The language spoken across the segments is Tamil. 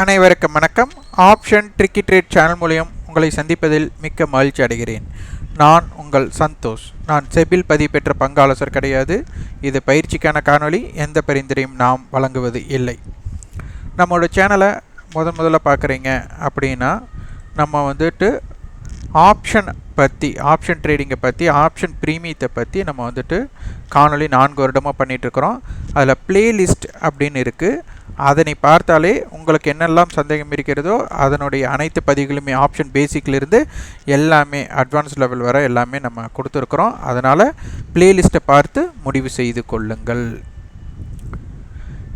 அனைவருக்கும் வணக்கம். ஆப்ஷன் ட்ரிக்கி ட்ரேட் சேனல் மூலியம் உங்களை சந்திப்பதில் மிக்க மகிழ்ச்சி அடைகிறேன். நான் உங்கள் சந்தோஷ். நான் செபில் பதிவு பெற்ற பங்காளசர் கிடையாது. இது பயிற்சிக்கான காணொளி. எந்த பரிந்துரையும் நாம் வழங்குவது இல்லை. நம்மளோட சேனலை முதன் முதல்ல பார்க்குறீங்க அப்படின்னா நம்ம வந்துட்டு ஆப்ஷன் பற்றி ஆப்ஷன் ட்ரேடிங்கை பற்றி ஆப்ஷன் ப்ரீமியத்தை பற்றி நம்ம வந்துட்டு காணொளி நான்கு வருடமாக பண்ணிகிட்ருக்குறோம் அதில் ப்ளேலிஸ்ட் அப்படின்னு இருக்குது அதனை பார்த்தாலே உங்களுக்கு என்னெல்லாம் சந்தேகம் இருக்கிறதோ அதனுடைய அனைத்து பதிவுகளுமே ஆப்ஷன் பேசிக்லேருந்து எல்லாமே அட்வான்ஸ் லெவல் வர எல்லாமே நம்ம கொடுத்துருக்குறோம். அதனால் பிளேலிஸ்ட்டை பார்த்து முடிவு செய்து கொள்ளுங்கள்.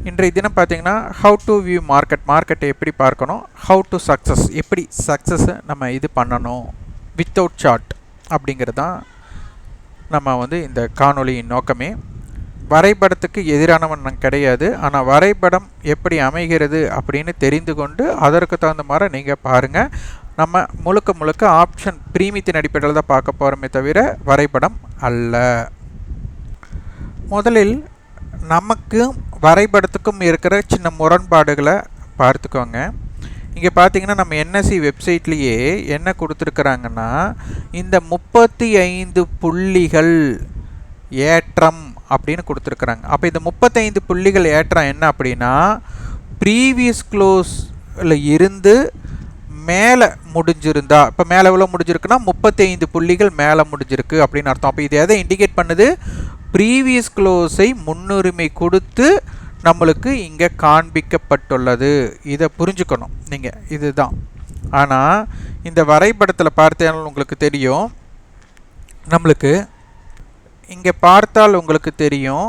இன்றைய தினம் பார்த்தீங்கன்னா ஹவு டு வியூ மார்க்கெட் மார்க்கெட்டை எப்படி பார்க்கணும் ஹவு டு சக்ஸஸ் எப்படி சக்ஸஸை நம்ம இது பண்ணணும் வித்தவுட் சார்ட் அப்படிங்கிறது தான் நம்ம வந்து இந்த காணொலியின் நோக்கமே. வரைபடத்துக்கு எதிரானவன் நான் கிடையாது. ஆனால் வரைபடம் எப்படி அமைகிறது அப்படின்னு தெரிந்து கொண்டு அதற்கு தகுந்த மாதிரி நீங்கள் பாருங்கள் நம்ம முழுக்க முழுக்க ஆப்ஷன் பிரீமியத்தின் அடிப்படையில் தான் பார்க்க போகிறோமே தவிர வரைபடம் அல்ல. முதலில் நமக்கும் வரைபடத்துக்கும் இருக்கிற சின்ன முரண்பாடுகளை பார்த்துக்கோங்க. இங்கே பார்த்தீங்கன்னா நம்ம என்எஸ்சி வெப்சைட்லேயே என்ன கொடுத்துருக்குறாங்கன்னா இந்த முப்பத்தி ஐந்து புள்ளிகள் ஏற்றம் அப்படின்னு கொடுத்துருக்குறாங்க. அப்போ இந்த முப்பத்தைந்து புள்ளிகள் ஏற்றம் என்ன அப்படின்னா ப்ரீவியஸ் க்ளோஸில் இருந்து மேலே முடிஞ்சிருந்தா இப்போ மேலே எவ்வளோ முடிஞ்சிருக்குன்னா முப்பத்தைந்து புள்ளிகள் மேலே முடிஞ்சிருக்கு அப்படின்னு அர்த்தம். அப்போ இது எதை இண்டிகேட் பண்ணுது? ப்ரீவியஸ் க்ளோஸை முன்னுரிமை கொடுத்து நம்மளுக்கு இங்கே காண்பிக்கப்பட்டுள்ளது. இதை புரிஞ்சுக்கணும் நீங்கள் இதுதான். ஆனால் இந்த வரைபடத்தில் பார்த்தேன்னு உங்களுக்கு தெரியும். நம்மளுக்கு இங்கே பார்த்தால் உங்களுக்கு தெரியும்.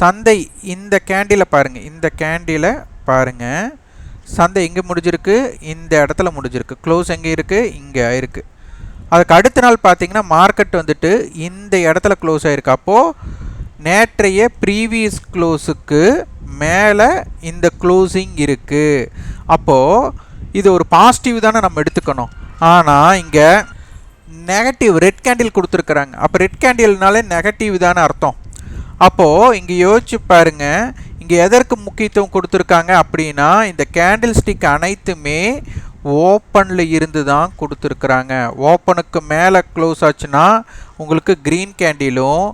சந்தை இந்த கேண்டிலை பாருங்கள் இந்த கேண்டிலை பாருங்கள் சந்தை எங்கே முடிஞ்சிருக்கு. இந்த இடத்துல முடிஞ்சிருக்கு. க்ளோஸ் எங்கே இருக்குது இங்கே ஆயிருக்கு அதுக்கு அடுத்த நாள் பார்த்தீங்கன்னா மார்க்கெட் வந்துட்டு இந்த இடத்துல க்ளோஸ் ஆகிருக்கு அப்போது நேற்றைய ப்ரீவியஸ் க்ளோஸுக்கு மேலே இந்த க்ளோஸிங் இருக்குது அப்போது இது ஒரு பாசிட்டிவ் தானே நம்ம எடுத்துக்கணும். ஆனால் இங்கே நெகட்டிவ் ரெட் கேண்டில் கொடுத்துருக்குறாங்க. அப்போ ரெட் கேண்டில்னாலே நெகட்டிவ் தானே அர்த்தம். அப்போது இங்கே யோசிச்சு பாருங்கள் இங்கே எதற்கு முக்கியத்துவம் கொடுத்துருக்காங்க அப்படின்னா இந்த கேண்டில் ஸ்டிக் அனைத்துமே ஓப்பனில் இருந்து தான் கொடுத்துருக்குறாங்க. ஓப்பனுக்கு மேலே க்ளோஸ் ஆச்சுன்னா உங்களுக்கு க்ரீன் கேண்டிலும்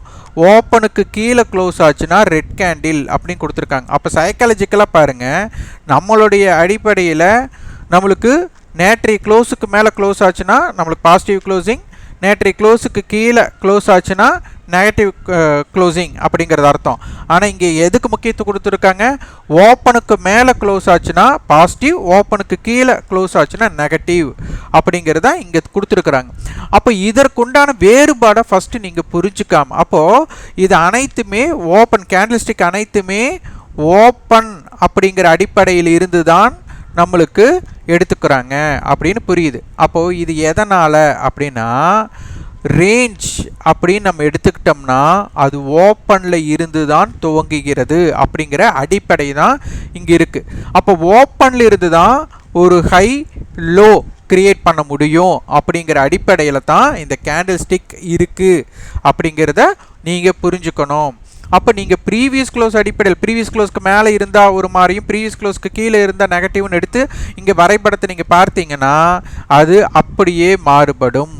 ஓப்பனுக்கு கீழே க்ளோஸ் ஆச்சுன்னா ரெட் கேண்டில் அப்படின்னு கொடுத்துருக்காங்க. அப்போ சைக்காலஜிக்கலாக பாருங்கள் நம்மளுடைய அடிப்படையில் நம்மளுக்கு நேற்று க்ளோஸுக்கு மேலே க்ளோஸ் ஆச்சுன்னா நம்மளுக்கு பாசிட்டிவ் க்ளோசிங் நேற்று க்ளோஸுக்கு கீழே க்ளோஸ் ஆச்சுன்னா நெகட்டிவ் க்ளோசிங் அப்படிங்கிறது அர்த்தம். ஆனால் இங்கே எதுக்கு முக்கியத்துவம் கொடுத்துருக்காங்க? ஓப்பனுக்கு மேலே க்ளோஸ் ஆச்சுன்னா பாசிட்டிவ் ஓப்பனுக்கு கீழே க்ளோஸ் ஆச்சுன்னா நெகட்டிவ் அப்படிங்கிறத இங்கே கொடுத்துருக்குறாங்க. அப்போ இதற்குண்டான வேறுபாடை ஃபஸ்ட்டு நீங்கள் புரிஞ்சுக்காம அப்போது இது அனைத்துமே ஓப்பன் கேண்டில்ஸ்டிக் அனைத்துமே ஓப்பன் அப்படிங்கிற அடிப்படையில் இருந்து தான் நம்மளுக்கு எடுத்துக்கிறாங்க அப்படின்னு புரியுது. அப்போது இது எதனால் அப்படின்னா ரேஞ்ச் அப்படின்னு நம்ம எடுத்துக்கிட்டோம்னா அது ஓப்பனில் இருந்து தான் துவங்குகிறது அப்படிங்கிற அடிப்படை தான் இங்கே இருக்குது அப்போ ஓப்பனில் இருந்து தான் ஒரு ஹை லோ கிரியேட் பண்ண முடியும் அப்படிங்கிற அடிப்படையில் தான் இந்த கேண்டில் ஸ்டிக் இருக்குது அப்படிங்கிறத நீங்கள் புரிஞ்சுக்கணும். அப்போ நீங்கள் ப்ரீவியஸ் க்ளோஸ் அடிப்படையில் ப்ரீவியஸ் க்ளோஸ்க்கு மேலே இருந்தால் ஒரு மாதிரியும் ப்ரீவியஸ் க்ளோஸ்க்கு கீழே இருந்தால் நெகட்டிவ்னு எடுத்து இங்கே வரைபடத்தை நீங்கள் பார்த்தீங்கன்னா அது அப்படியே மாறுபடும்.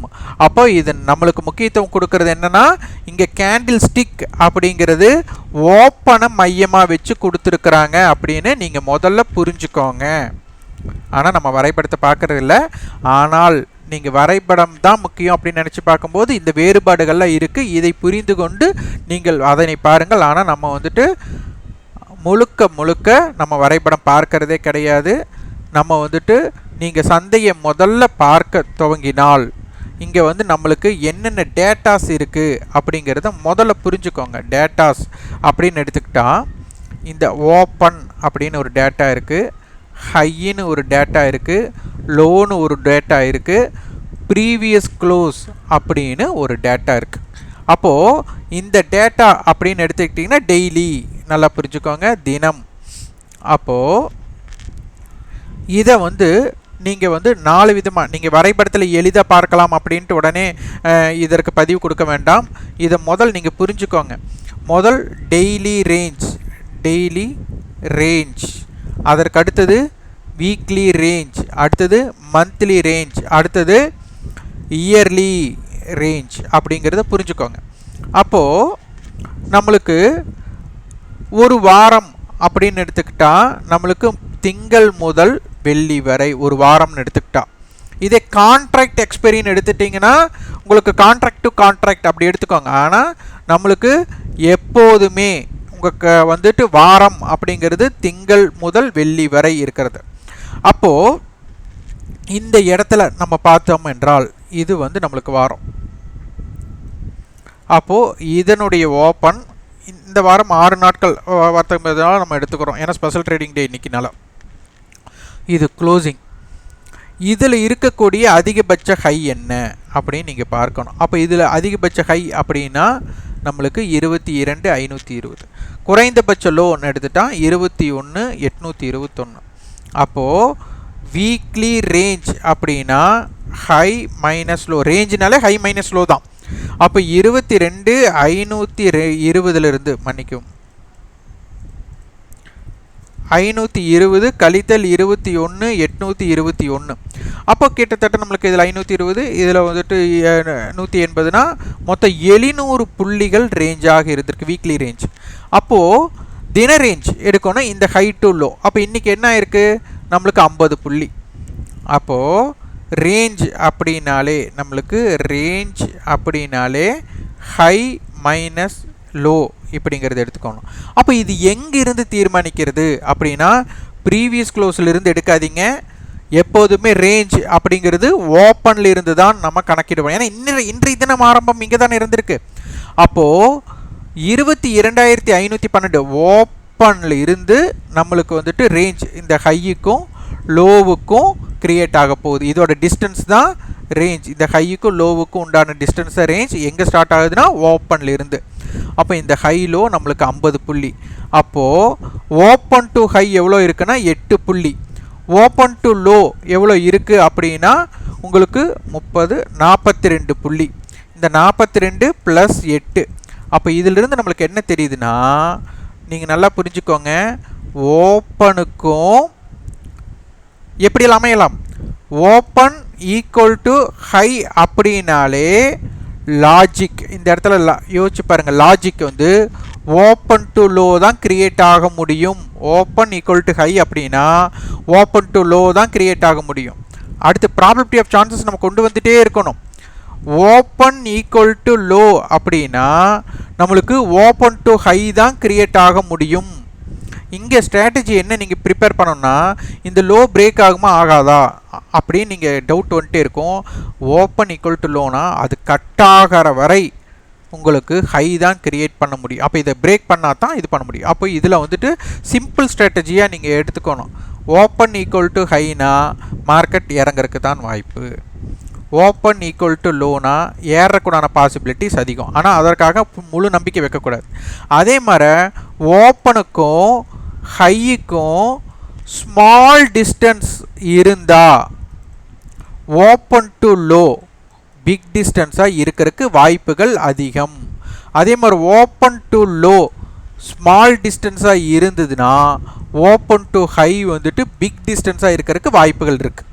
அப்போ இது நம்மளுக்கு முக்கியத்துவம் கொடுக்கறது என்னென்னா இங்கே கேண்டில் ஸ்டிக் அப்படிங்கிறது ஓப்பனை மையமாக வச்சு கொடுத்துருக்குறாங்க அப்படின்னு நீங்கள் முதல்ல புரிஞ்சுக்கோங்க. ஆனால் நம்ம வரைபடத்தை பார்க்குறது இல்லை. ஆனால் நீங்கள் வரைபடம் தான் முக்கியம் அப்படின்னு நினச்சி பார்க்கும்போது இந்த வேறுபாடுகள்லாம் இருக்குது இதை புரிந்து கொண்டு நீங்கள் அதனை பாருங்கள். ஆனால் நம்ம வந்துட்டு முழுக்க முழுக்க நம்ம வரைபடம் பார்க்கறதே கிடையாது. நம்ம வந்துட்டு நீங்கள் சந்தையை முதல்ல பார்க்க துவங்கினால் இங்கே வந்து நம்மளுக்கு என்னென்ன டேட்டாஸ் இருக்குது அப்படிங்கிறத முதல்ல புரிஞ்சுக்கோங்க. டேட்டாஸ் அப்படின்னு எடுத்துக்கிட்டால் இந்த ஓப்பன் அப்படின்னு ஒரு டேட்டா இருக்குது ஹையின்னு ஒரு டேட்டா இருக்குது லோனு ஒரு டேட்டா இருக்குது ப்ரீவியஸ் க்ளோஸ் அப்படின்னு ஒரு டேட்டா இருக்குது அப்போது இந்த டேட்டா அப்படின்னு எடுத்துக்கிட்டிங்கன்னா டெய்லி நல்லா புரிஞ்சுக்கோங்க தினம். அப்போது இதை வந்து நீங்கள் வந்து நாலு விதமாக நீங்கள் வரைபடத்தில் எளிதாக பார்க்கலாம் அப்படின்ட்டு உடனே இதற்கு பதிவு கொடுக்க வேண்டாம். இதை முதல் நீங்கள் புரிஞ்சுக்கோங்க. முதல் டெய்லி ரேஞ்ச் டெய்லி ரேஞ்ச் அதற்கு அடுத்தது வீக்லி ரேஞ்ச் அடுத்தது மந்த்லி ரேஞ்ச் அடுத்தது இயர்லி ரேஞ்ச் அப்படிங்கிறத புரிஞ்சுக்கோங்க. அப்போது நம்மளுக்கு ஒரு வாரம் அப்படின்னு எடுத்துக்கிட்டால் நம்மளுக்கு திங்கள் முதல் வெள்ளி வரை ஒரு வாரம்னு எடுத்துக்கிட்டா. இதே கான்ட்ராக்ட் எக்ஸ்பெரின்னு எடுத்துட்டிங்கன்னா உங்களுக்கு கான்ட்ராக்ட் டு கான்ட்ராக்ட் அப்படி எடுத்துக்கோங்க. ஆனால் நம்மளுக்கு எப்போதுமே உங்கள் வந்துட்டு வாரம் அப்படிங்கிறது திங்கள் முதல் வெள்ளி வரை இருக்கிறது. அப்போது இந்த இடத்துல நம்ம பார்த்தோம் என்றால் இது வந்து நம்மளுக்கு வாரம். அப்போது இதனுடைய ஓப்பன் இந்த வாரம் ஆறு நாட்கள் வர்த்தகம் நம்ம எடுத்துக்கிறோம். ஏன்னா ஸ்பெஷல் ட்ரேடிங் டே இன்றைக்கினால இது க்ளோசிங் இதில் இருக்கக்கூடிய அதிகபட்ச ஹை என்ன அப்படின்னு நீங்கள் பார்க்கணும். அப்போ இதில் அதிகபட்ச ஹை அப்படின்னா நம்மளுக்கு இருபத்தி இரண்டு ஐநூற்றி இருபது. குறைந்தபட்ச லோன் எடுத்துட்டால் இருபத்தி ஒன்று எட்நூற்றி இருபத்தொன்று அப்போது வீக்லி ரேஞ்ச் அப்படின்னா ஹை மைனஸ் லோ ரேஞ்சுனாலே ஹை மைனஸ் லோ தான். அப்போ இருபத்தி ரெண்டு ஐநூற்றி ரெ இருபதுலேருந்து மன்னிக்கும் ஐநூற்றி இருபது கழித்தல் இருபத்தி ஒன்று எட்நூற்றி இருபத்தி ஒன்று. அப்போ கிட்டத்தட்ட நம்மளுக்கு இதில் ஐநூற்றி இருபது இதில் வந்துட்டு நூற்றி எண்பதுனா மொத்தம் எழுநூறு புள்ளிகள் ரேஞ்சாக இருந்திருக்கு வீக்லி ரேஞ்ச் அப்போது தின ரேஞ்ச் எடுக்கணும் இந்த ஹை டு லோ அப்போ இன்றைக்கி என்ன இருக்குது நம்மளுக்கு ஐம்பது புள்ளி. அப்போது ரேஞ்ச் அப்படின்னாலே நம்மளுக்கு ரேஞ்ச் அப்படின்னாலே ஹை மைனஸ் லோ இப்படிங்கிறத எடுத்துக்கணும். அப்போ இது எங்கிருந்து தீர்மானிக்கிறது அப்படின்னா ப்ரீவியஸ் க்ளோஸ்லேருந்து எடுக்காதீங்க. எப்போதுமே ரேஞ்ச் அப்படிங்கிறது ஓப்பனில் இருந்து தான் நம்ம கணக்கிடுவோம். ஏன்னா இன்னும் இன்றைய தினம் ஆரம்பம் இங்கே தான் இருந்திருக்கு. அப்போது இருபத்தி இரண்டாயிரத்தி ஐநூற்றி பன்னெண்டு ஓப்பனில் இருந்து நம்மளுக்கு வந்துட்டு ரேஞ்ச் இந்த ஹையுக்கும் லோவுக்கும் க்ரியேட் ஆக போகுது. இதோட டிஸ்டன்ஸ் தான் ரேஞ்ச் இந்த ஹையுக்கும் லோவுக்கும் உண்டான டிஸ்டன்ஸ் ரேஞ்ச் எங்கே ஸ்டார்ட் ஆகுதுன்னா ஓப்பனில் இருந்து அப்போ இந்த ஹை லோ நம்மளுக்கு ஐம்பது புள்ளி. அப்போது ஓப்பன் டு ஹை எவ்வளோ இருக்குன்னா எட்டு புள்ளி. ஓப்பன் டு லோ எவ்வளோ இருக்குது அப்படின்னா உங்களுக்கு முப்பது நாற்பத்தி ரெண்டு புள்ளி. இந்த நாற்பத்தி ரெண்டு ப்ளஸ் எட்டு. அப்போ இதிலிருந்து நம்மளுக்கு என்ன தெரியுதுன்னா நீங்கள் நல்லா புரிஞ்சுக்கோங்க. ஓப்பனுக்கும் எப்படியெல்லாம் அமையலாம்? ஓப்பன் ஈக்குவல் டு ஹை அப்படின்னாலே லாஜிக் இந்த இடத்துல லா- யோசிச்சு பாருங்கள் லாஜிக் வந்து ஓப்பன் டு லோ தான் கிரியேட் ஆக முடியும். ஓப்பன் ஈக்குவல் டு ஹை அப்படின்னா ஓப்பன் டு லோ தான் கிரியேட் ஆக முடியும். அடுத்து ப்ராபபிலிட்டி ஆஃப் சான்சஸ் நம்ம கொண்டு வந்துட்டே இருக்கணும். ஓப்பன் ஈக்குவல் டு லோ அப்படின்னா நம்மளுக்கு ஓப்பன் டு ஹை தான் கிரியேட் ஆக முடியும். இங்கே ஸ்ட்ராட்டஜி என்ன நீங்கள் ப்ரிப்பேர் பண்ணணும்னா இந்த லோ பிரேக் ஆகுமா ஆகாதா? அப்படின்னு நீங்கள் டவுட் வந்துட்டே இருக்கும். ஓப்பன் ஈக்குவல் டு லோனா அது கட் ஆகிற வரை உங்களுக்கு ஹை தான் கிரியேட் பண்ண முடியும். அப்போ இதை பிரேக் பண்ணால் தான் இது பண்ண முடியும். அப்போ இதில் வந்துட்டு சிம்பிள் ஸ்ட்ராட்டஜியாக நீங்கள் எடுத்துக்கணும். ஓப்பன் ஈக்குவல் டு ஹைனா மார்க்கெட் இறங்குறதுக்கு தான் வாய்ப்பு. ஓப்பன் ஈக்குவல் டு லோனா ஏறக்கூடான பாசிபிலிட்டிஸ் அதிகம். ஆனால் அதற்காக முழு நம்பிக்கை வைக்கக்கூடாது. அதே மாதிரி ஓப்பனுக்கும் ஹைக்கும் ஸ்மால் டிஸ்டன்ஸ் இருந்தால் ஓப்பன் டு லோ பிக் டிஸ்டன்ஸாக இருக்கிறதுக்கு வாய்ப்புகள் அதிகம். அதே மாதிரி ஓப்பன் டு லோ ஸ்மால் டிஸ்டன்ஸாக இருந்ததுன்னா ஓப்பன் டு ஹை வந்துட்டு பிக் டிஸ்டன்ஸாக இருக்கிறதுக்கு வாய்ப்புகள் இருக்குது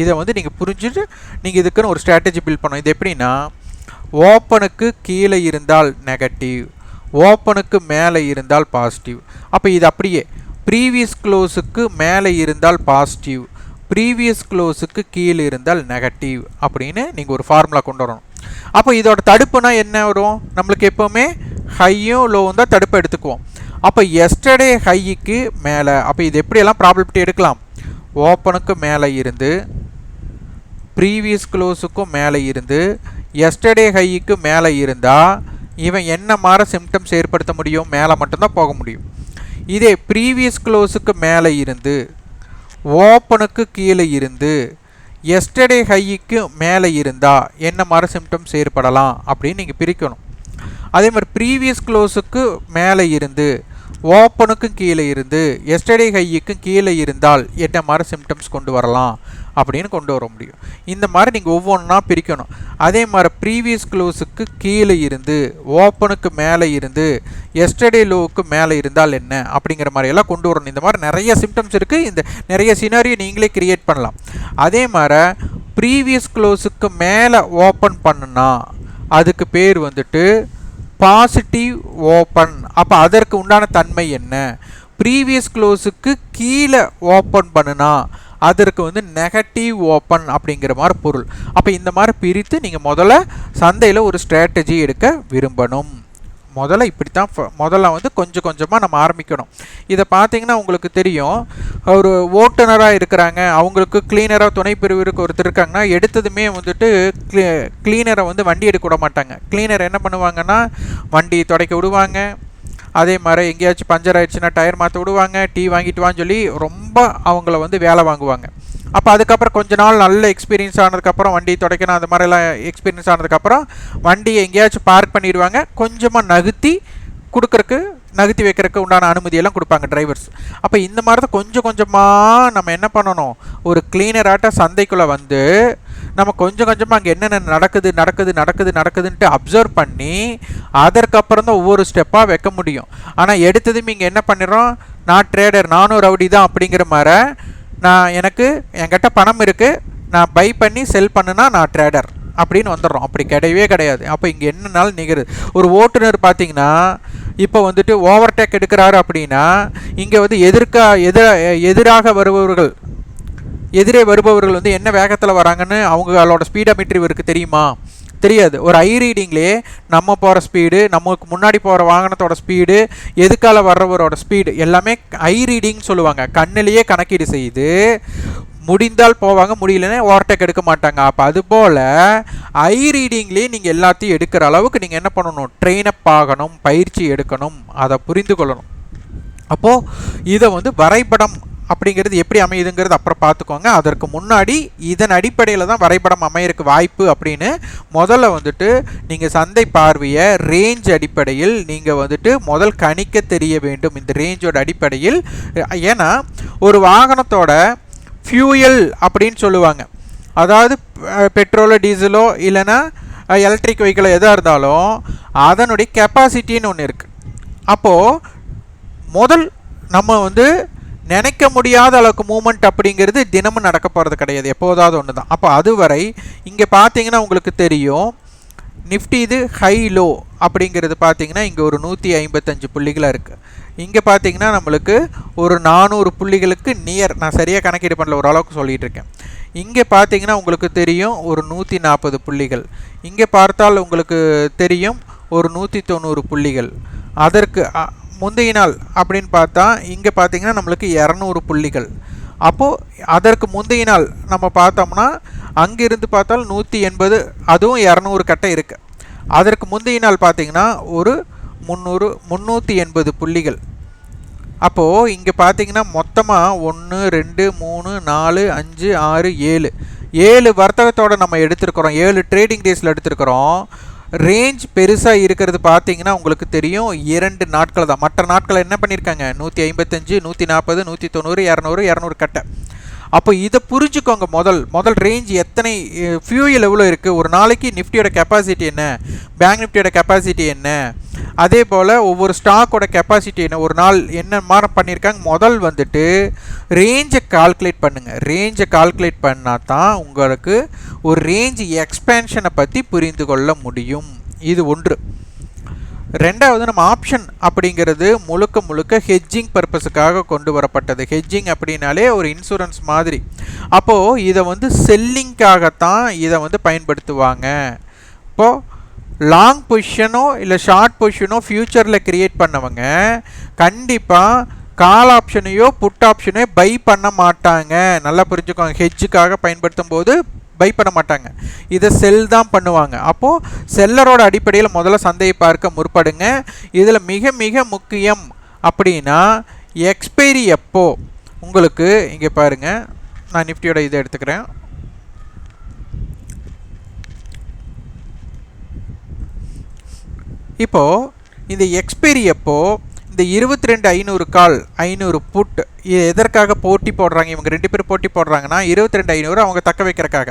இதை வந்து நீங்கள் புரிஞ்சுட்டு நீங்கள் இதுக்குன்னு ஒரு ஸ்ட்ராட்டஜி பில்ட் பண்ணணும். இது எப்படின்னா ஓப்பனுக்கு கீழே இருந்தால் நெகட்டிவ் ஓப்பனுக்கு மேலே இருந்தால் பாசிட்டிவ் அப்போ இது அப்படியே. ப்ரீவியஸ் க்ளோஸுக்கு மேலே இருந்தால் பாசிட்டிவ் ப்ரீவியஸ் க்ளோஸுக்கு கீழே இருந்தால் நெகட்டிவ் அப்படின்னு நீங்கள் ஒரு ஃபார்முலா கொண்டு வரணும். அப்போ இதோட தடுப்புனா என்ன வரும்? நம்மளுக்கு எப்போவுமே ஹையும் லோவும் தான் தடுப்பு எடுத்துக்குவோம். அப்போ எஸ்டர்டே ஹைக்கு மேலே. அப்போ இது எப்படியெல்லாம் ப்ராபபிலிட்டி எடுக்கலாம்? ஓப்பனுக்கு மேலே இருந்து ப்ரீவியஸ் க்ளோஸுக்கும் மேலே இருந்து எஸ்டர்டே ஹைக்கு மேலே இருந்தால் இவன் என்ன மாற சிம்டம்ஸ் ஏற்படுத்த முடியும்? மேலே மட்டும்தான் போக முடியும். இதே ப்ரீவியஸ் க்ளோஸுக்கு மேலே இருந்து ஓப்பனுக்கு கீழே இருந்து எஸ்டர்டே ஹைக்கு மேலே இருந்தால் என்ன மாதிரி சிம்டம்ஸ் ஏற்படலாம் அப்படின்னு நீங்கள் பிரிக்கணும். அதே மாதிரி ப்ரீவியஸ் க்ளோஸுக்கு மேலே இருந்து ஓப்பனுக்கும் கீழே இருந்து எஸ்டர்டே ஹையுக்கும் கீழே இருந்தால் என்ன மாதிரி சிம்டம்ஸ் கொண்டு வரலாம் அப்படின்னு கொண்டு வர முடியும். இந்த மாதிரி நீங்கள் ஒவ்வொன்றா பிரிக்கணும். அதே மாதிரி ப்ரீவியஸ் க்ளோஸுக்கு கீழே இருந்து ஓப்பனுக்கு மேலே இருந்து எஸ்டர்டே லோவுக்கு மேலே இருந்தால் என்ன அப்படிங்கிற மாதிரியெல்லாம் கொண்டு வரணும். இந்த மாதிரி நிறைய சிம்டம்ஸ் இருக்குது இந்த நிறைய சினாரியோ நீங்களே கிரியேட் பண்ணலாம். அதே மாதிரி ப்ரீவியஸ் க்ளோஸுக்கு மேலே ஓப்பன் பண்ணுனா அதுக்கு பேர் வந்துட்டு பாசிட்டிவ் ஓப்பன் அப்போ அதற்கு உண்டான தன்மை என்ன? ப்ரீவியஸ் க்ளோஸுக்கு கீழே ஓப்பன் பண்ணுனா அதற்கு வந்து நெகட்டிவ் ஓப்பன் அப்படிங்கிற மாதிரி பொருள். அப்போ இந்த மாதிரி பிரித்து நீங்கள் முதல்ல சந்தையில் ஒரு ஸ்ட்ராட்டஜி எடுக்க விரும்பணும். முதல்ல இப்படி தான் முதல்ல வந்து கொஞ்சம் கொஞ்சமாக நம்ம ஆரம்பிக்கணும். இதை பார்த்தீங்கன்னா உங்களுக்கு தெரியும். ஒரு ஓட்டுநராக இருக்கிறாங்க. அவங்களுக்கு கிளீனராக துணை பிரிவிற்கு ஒருத்தர் இருக்காங்கன்னா எடுத்ததுமே வந்துட்டு க்ளீ கிளீனரை வந்து வண்டி எடுக்க விட மாட்டாங்க. கிளீனர் என்ன பண்ணுவாங்கன்னா வண்டி துடைக்க விடுவாங்க. அதே மாதிரி எங்கேயாச்சும் பஞ்சர் ஆயிடுச்சுன்னா டயர் மாற்ற விடுவாங்க. டீ வாங்கிட்டு வான்னு சொல்லி ரொம்ப அவங்கள வந்து வேலை வாங்குவாங்க. அப்போ அதுக்கப்புறம் கொஞ்ச நாள் நல்ல எக்ஸ்பீரியன்ஸ் ஆனதுக்கப்புறம் வண்டி துடைக்கணும் அந்த மாதிரிலாம் எக்ஸ்பீரியன்ஸ் ஆனதுக்கப்புறம் வண்டியை எங்கேயாச்சும் பார்க் பண்ணிடுவாங்க. கொஞ்சமாக நகுத்தி கொடுக்குறக்கு நகர்த்தி வைக்கிறதுக்கு உண்டான அனுமதியெல்லாம் கொடுப்பாங்க டிரைவர்ஸ் அப்போ இந்த மாதிரி தான் கொஞ்சம் கொஞ்சமாக நம்ம என்ன பண்ணணும்? ஒரு கிளீனராட்ட சந்தைக்குள்ளே வந்து நம்ம கொஞ்சம் கொஞ்சமாக அங்கே என்னென்ன நடக்குது நடக்குது நடக்குது நடக்குதுன்ட்டு அப்சர்வ் பண்ணி அதற்கப்புறம் தான் ஒவ்வொரு ஸ்டெப்பாக வைக்க முடியும். ஆனால் எடுத்ததும் இங்கே என்ன பண்ணிடுறோம்? நான் ட்ரேடர் நானும் ரவுடி தான் அப்படிங்கிற மாதிரி நான் எனக்கு என்கிட்ட பணம் இருக்குது நான் பை பண்ணி செல் பண்ணுனா நான் ட்ரேடர் அப்படின்னு வந்துடுறோம். அப்படி கிடையவே கிடையாது. அப்போ இங்கே என்னனாலும் நிகழுது ஒரு ஓட்டுநர் பார்த்தீங்கன்னா இப்போ வந்துட்டு ஓவர்டேக் எடுக்கிறாரு அப்படின்னா இங்கே வந்து எதிர்க்க எதிர எதிராக வருபவர்கள் எதிரே வருபவர்கள் வந்து என்ன வேகத்தில் வராங்கன்னு அவங்களோட ஸ்பீடோமீட்டர் இவருக்கு தெரியுமா? தெரியாது. ஒரு ஐ ரீடிங்லேயே நம்ம போகிற ஸ்பீடு நமக்கு முன்னாடி போகிற வாகனத்தோட ஸ்பீடு எதுக்கால வர்றவரோட ஸ்பீடு எல்லாமே ஐ ரீடிங் சொல்லுவாங்க. கண்ணிலேயே கணக்கீடு செய்து முடிந்தால் போவாங்க முடியலன்னா ஓவர்டேக் எடுக்க மாட்டாங்க. அப்போ அதுபோல் ஐ ரீடிங்லேயே நீங்கள் எல்லாத்தையும் எடுக்கிற அளவுக்கு நீங்கள் என்ன பண்ணணும்? ட்ரெயின் அப் ஆகணும் பயிற்சி எடுக்கணும் அதை புரிந்து கொள்ளணும். அப்போது இதை வந்து வரைபடம் அப்படிங்கிறது எப்படி அமையுதுங்கிறது அப்புறம் பார்த்துக்கோங்க. அதற்கு முன்னாடி இதன் அடிப்படையில் தான் வரைபடம் அமையறதுக்கு வாய்ப்பு அப்படின்னு முதல்ல வந்துட்டு நீங்கள் சந்தை பார்வையை ரேஞ்ச் அடிப்படையில் நீங்கள் வந்துட்டு முதல் கணிக்க தெரிய வேண்டும். இந்த ரேஞ்சோட அடிப்படையில் ஏன்னா ஒரு வாகனத்தோட ஃபியூயல் அப்படின்னு சொல்லுவாங்க. அதாவது பெட்ரோலோ டீசலோ இல்லைன்னா எலக்ட்ரிக் வெஹிக்கிளோ எதாக இருந்தாலும் அதனுடைய கெப்பாசிட்டின்னு ஒன்று இருக்குது அப்போது முதல் நம்ம வந்து நினைக்க முடியாத அளவுக்கு மூமெண்ட் அப்படிங்கிறது தினமும் நடக்க போகிறது கிடையாது. எப்போதாவது ஒன்று தான் அப்போ அதுவரை இங்கே பார்த்தீங்கன்னா உங்களுக்கு தெரியும். நிஃப்டி இது ஹை லோ அப்படிங்கிறது பார்த்தீங்கன்னா இங்கே ஒரு நூற்றி ஐம்பத்தஞ்சு புள்ளிகளாக இருக்குது இங்கே பார்த்தீங்கன்னா நம்மளுக்கு ஒரு நானூறு புள்ளிகளுக்கு நியர் நான் சரியாக கணக்கீடு பண்ணல ஓரளவுக்கு சொல்லிகிட்டு இருக்கேன். இங்கே பார்த்தீங்கன்னா உங்களுக்கு தெரியும் ஒரு நூற்றி நாற்பது புள்ளிகள். இங்கே பார்த்தால் உங்களுக்கு தெரியும் ஒரு நூற்றி தொண்ணூறு புள்ளிகள். அதற்கு முந்தைய நாள் அப்படின்னு பார்த்தா இங்கே பார்த்தீங்கன்னா நம்மளுக்கு இரநூறு புள்ளிகள். அப்போது அதற்கு முந்தைய நாள் நம்ம பார்த்தோம்னா அங்கிருந்து பார்த்தால் நூற்றி எண்பது அதுவும் இரநூறு கட்டை இருக்குது அதற்கு முந்தைய நாள் பார்த்தீங்கன்னா ஒரு முந்நூறு முந்நூற்றி எண்பது புள்ளிகள். அப்போது இங்கே பார்த்தீங்கன்னா மொத்தமாக ஒன்று ரெண்டு மூணு நாலு அஞ்சு ஆறு ஏழு. ஏழு வர்த்தகத்தோடு நம்ம எடுத்திருக்கிறோம். ஏழு ட்ரேடிங் டேஸில் எடுத்திருக்கிறோம். ரேஞ்ச் பெருசாக இருக்கிறது பார்த்தீங்கன்னா உங்களுக்கு தெரியும். இரண்டு நாட்கள் தான். மற்ற நாட்கள் என்ன பண்ணியிருக்காங்க நூற்றி ஐம்பத்தஞ்சு நூற்றி நாற்பது நூற்றி தொண்ணூறு இரநூறு இரநூறு கட்டை. அப்போ இதை புரிஞ்சுக்கோங்க முதல். முதல் ரேஞ்ச் எத்தனை ஃபியூயல் எவ்வளோ இருக்குது ஒரு நாளைக்கு நிஃப்டியோட கெப்பாசிட்டி என்ன? பேங்க் நிஃப்டியோட கெப்பாசிட்டி என்ன? அதே போல் ஒவ்வொரு ஸ்டாக்கோட கெப்பாசிட்டி என்ன? ஒரு நாள் என்ன மாதிரி பண்ணியிருக்காங்க முதல் வந்துட்டு ரேஞ்சை கால்குலேட் பண்ணுங்கள் ரேஞ்சை கால்குலேட் பண்ணால் தான் உங்களுக்கு ஒரு ரேஞ்ச் எக்ஸ்பேன்ஷனை பற்றி புரிந்து கொள்ள முடியும். இது ஒன்று. ரெண்டாவது நம்ம ஆப்ஷன் அப்படிங்கிறது முழுக்க முழுக்க ஹெட்ஜிங் பர்பஸுக்காக கொண்டு வரப்பட்டது. ஹெட்ஜிங் அப்படின்னாலே ஒரு இன்சூரன்ஸ் மாதிரி. அப்போது இதை வந்து செல்லிங்காகத்தான் இதை வந்து பயன்படுத்துவாங்க. இப்போது லாங் பொசிஷனோ இல்லை ஷார்ட் பொசிஷனோ ஃப்யூச்சரில் க்ரியேட் பண்ணவங்க கண்டிப்பாக கால் ஆப்ஷனையோ புட் ஆப்ஷனையோ பை பண்ண மாட்டாங்க. நல்லா புரிஞ்சுக்கோங்க. ஹெட்ஜுக்காக பயன்படுத்தும் போது பை பண்ண மாட்டாங்க. இதை செல் தான் பண்ணுவாங்க. அப்போது செல்லரோட அடிப்படையில் முதல்ல சந்தையை பார்க்க முற்படுங்க. இதில் மிக மிக முக்கியம் அப்படின்னா எக்ஸ்பைரி எப்போ? உங்களுக்கு இங்கே பாருங்கள் நான் நிஃப்டியோட இதை எடுத்துக்கிறேன். இப்போது இந்த எக்ஸ்பைரி அப்போது இந்த இருபத்தி ரெண்டு ஐநூறு கால் ஐநூறு புட் எதற்காக போட்டி போடுறாங்க இவங்க ரெண்டு பேரும் போட்டி போடுறாங்கன்னா இருபத்தி ரெண்டு ஐநூறு அவங்க தக்க வைக்கிறக்காக.